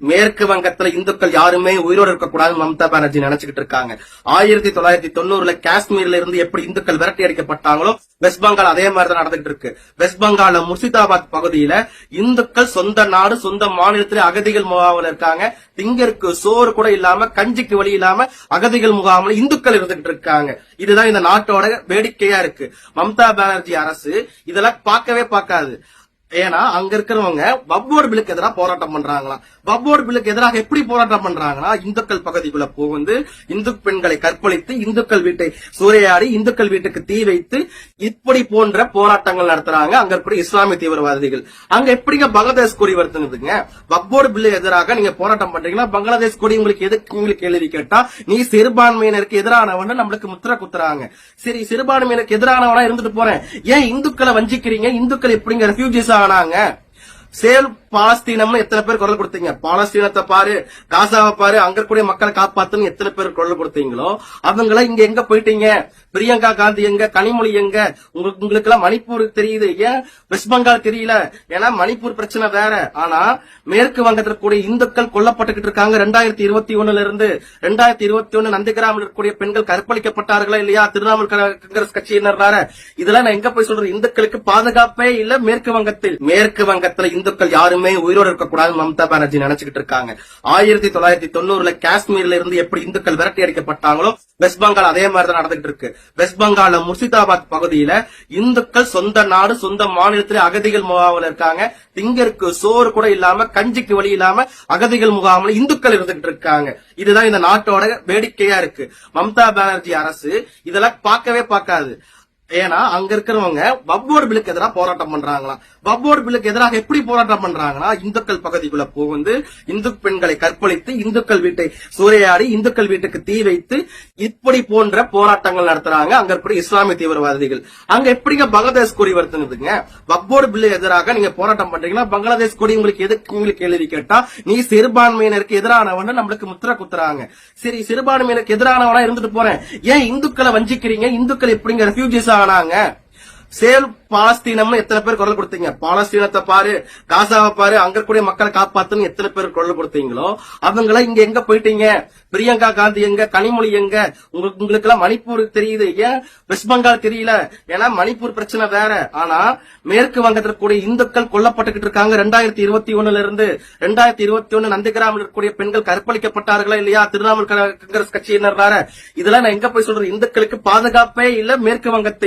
மேற்கு வங்கத்துல இந்துக்கள் யாருமே உயிரோடு இருக்கக்கூடாதுன்னு மம்தா பானர்ஜி நினைச்சுக்கிட்டு இருக்காங்க. ஆயிரத்தி தொள்ளாயிரத்தி தொண்ணூறுல காஷ்மீர்ல இருந்து எப்படி இந்துக்கள் விரட்டி அடிக்கப்பட்டாங்களோ வெஸ்ட் பெங்கால் அதே மாதிரி தான் நடந்துகிட்டு இருக்கு. வெஸ்ட் பெங்கால முர்சிதாபாத் பகுதியில இந்துக்கள் சொந்த நாடு சொந்த மாநிலத்திலே அகதிகள் முகாமில் இருக்காங்க. திங்கருக்கு சோறு கூட இல்லாம கஞ்சிக்கு வழி இல்லாம அகதிகள் முகாமில் இந்துக்கள் இருந்துகிட்டு இருக்காங்க. இதுதான் இந்த நாட்டோட வேடிக்கையா இருக்கு. மம்தா பானர்ஜி அரசு இதெல்லாம் பார்க்கவே பார்க்காது. ஏன்னா அங்க இருக்கிறவங்க வப்போடு பில்லுக்கு எதிராக போராட்டம் பண்றாங்களாம். வப்போடு பில்லுக்கு எதிராக எப்படி போராட்டம் பண்றாங்கன்னா இந்துக்கள் பகுதிக்குள்ள புகுந்து இந்து பெண்களை கற்பழித்து இந்துக்கள் வீட்டை சூறையாடி இந்துக்கள் வீட்டுக்கு தீ வைத்து இப்படி போன்ற போராட்டங்கள் நடத்துறாங்க. அங்க இருக்கிற இஸ்லாமிய தீவிரவாதிகள். அங்க எப்படிங்க பங்களாதேஷ் கொடி வருத்துனதுங்க? வப்போடு பில்லு எதிராக நீங்க போராட்டம் பண்றீங்கன்னா பங்களாதேஷ் கொடி உங்களுக்கு எதுக்கு உங்களுக்கு கேள்வி கேட்டா நீ சிறுபான்மையினருக்கு எதிரானவன் நம்மளுக்கு முத்திர குத்துறாங்க. சரி சிறுபான்மையினருக்கு எதிரானவனா இருந்துட்டு போறேன். ஏன் இந்துக்களை வஞ்சிக்கிறீங்க? இந்துக்கள் எப்படிங்க ரெஃப்யூஜிஸ் ஆனாங்க. சேல் பாலஸ்தீனம்னு எத்தனை பேர் குரல் கொடுத்தீங்க? பாலஸ்தீனத்தை பாரு காசாவை பாரு அங்க இருக்கக்கூடிய மக்களை காப்பாத்துன்னு எத்தனை பேர் குரல் கொடுத்தீங்களோ அவங்கள இங்க எங்க போயிட்டீங்க? பிரியங்கா காந்தி எங்க? கனிமொழி எங்க? உங்களுக்கு உங்களுக்கு எல்லாம் மணிப்பூர் தெரியுது. ஏன்? வெஸ்ட் பெங்கால் தெரியல. ஏன்னா மணிப்பூர் பிரச்சனை வேற. ஆனா மேற்கு வங்கத்தில் இருக்கக்கூடிய இந்துக்கள் கொல்லப்பட்டுக்கிட்டு இருக்காங்க. ரெண்டாயிரத்தி இருபத்தி ஒண்ணுல இருந்து ரெண்டாயிரத்தி இருபத்தி ஒண்ணு நந்திகிராமில் இருக்கக்கூடிய பெண்கள் கற்பழிக்கப்பட்டார்களா இல்லையா? திரிணாமுல் காங்கிரஸ் கட்சியினர் வேற. இதெல்லாம் நான் எங்க போய் சொல்றேன் இந்துக்களுக்கு பாதுகாப்பே இல்ல மேற்கு வங்கத்தில். மேற்கு வங்கத்தில் இந்துக்கள் யாருமே உயிரோடு இருக்கக்கூடாதுன்னு மம்தா பானர்ஜி நினைச்சுக்கிட்டு இருக்காங்க. ஆயிரத்தி தொள்ளாயிரத்தி தொண்ணூறுல காஷ்மீர்ல இருந்து எப்படி இந்துக்கள் விரட்டி அடிக்கப்பட்டாங்களோ வெஸ்ட் பெங்கால் அதே மாதிரி தான் நடந்துகிட்டு இருக்கு. வெஸ்ட் பெங்கால்ல முர்சிதாபாத் பகுதியில இந்துக்கள் சொந்த நாடு சொந்த மாநிலத்திலே அகதிகள் முகாமில் இருக்காங்க. திங்கருக்கு சோறு கூட இல்லாம கஞ்சிக்கு வழி இல்லாம அகதிகள் முகாமில் இந்துக்கள் இருந்துகிட்டு இருக்காங்க. இதுதான் இந்த நாட்டோட வேடிக்கையா இருக்கு. மம்தா பானர்ஜி அரசு இதெல்லாம் பார்க்கவே பார்க்காது. ஏன்னா அங்க இருக்கிறவங்க வப்போடு பில்லுக்கு எதிராக போராட்டம் பண்றாங்களாம் வப்போடு பில்லுக்கு எதிராக எப்படி போராட்டம் பண்றாங்கன்னா இந்துக்கள் பகுதிக்குள்ள புகுந்து இந்து பெண்களை கற்பழித்து இந்துக்கள் வீட்டை சூறையாடி இந்துக்கள் வீட்டுக்கு தீ வைத்து இப்படி போன்ற போராட்டங்கள் நடத்துறாங்க. அங்க இருக்கிற இஸ்லாமிய தீவிரவாதிகள். அங்க எப்படிங்க பங்களாதேஷ் கொடி வருதுங்க வப்போடு பில்லு எதிராக நீங்க போராட்டம் பண்றீங்கன்னா பங்களாதேஷ் கொடி உங்களுக்கு எதுக்கு உங்களுக்கு கேள்வி கேட்டா நீ சிறுபான்மையினருக்கு எதிரானவன நம்மளுக்கு முத்திர குத்துறாங்க. சரி சிறுபான்மையினருக்கு எதிரானவனா இருந்துட்டு போறேன். ஏன் இந்துக்களை வஞ்சிக்கிறீங்க? இந்துக்கள் எப்படிங்க ரெஃப்யூஜிஸ் ஆனாங்க. சேல் பாலஸ்தீனம்னு எத்தனை பேர் குரல் கொடுத்தீங்க? பாலஸ்தீனத்தை பாரு காசாவை பாரு அங்க இருக்கக்கூடிய மக்களை காப்பாத்துன்னு எத்தனை பேர் குரல் கொடுத்தீங்களோ அவங்கள இங்க எங்க போயிட்டீங்க? பிரியங்கா காந்தி எங்க? கனிமொழி எங்க? உங்களுக்கு உங்களுக்கு எல்லாம் மணிப்பூர் தெரியுது. ஏன்? வெஸ்ட் பெங்கால் தெரியல. ஏன்னா மணிப்பூர் பிரச்சனை வேற. ஆனா மேற்கு வங்கத்தில் கூடிய இந்துக்கள் கொல்லப்பட்டுக்கிட்டு இருக்காங்க. ரெண்டாயிரத்தி இருபத்தி ஒண்ணுல இருந்து ரெண்டாயிரத்தி இருபத்தி ஒண்ணு நந்திகிராமில் இருக்கக்கூடிய பெண்கள் கற்பழிக்கப்பட்டார்களா இல்லையா? திரிணாமுல் காங்கிரஸ் கட்சியினர் வேற. இதெல்லாம் நான் எங்க போய் சொல்றேன் இந்துக்களுக்கு பாதுகாப்பே இல்ல மேற்கு வங்கத்தில்.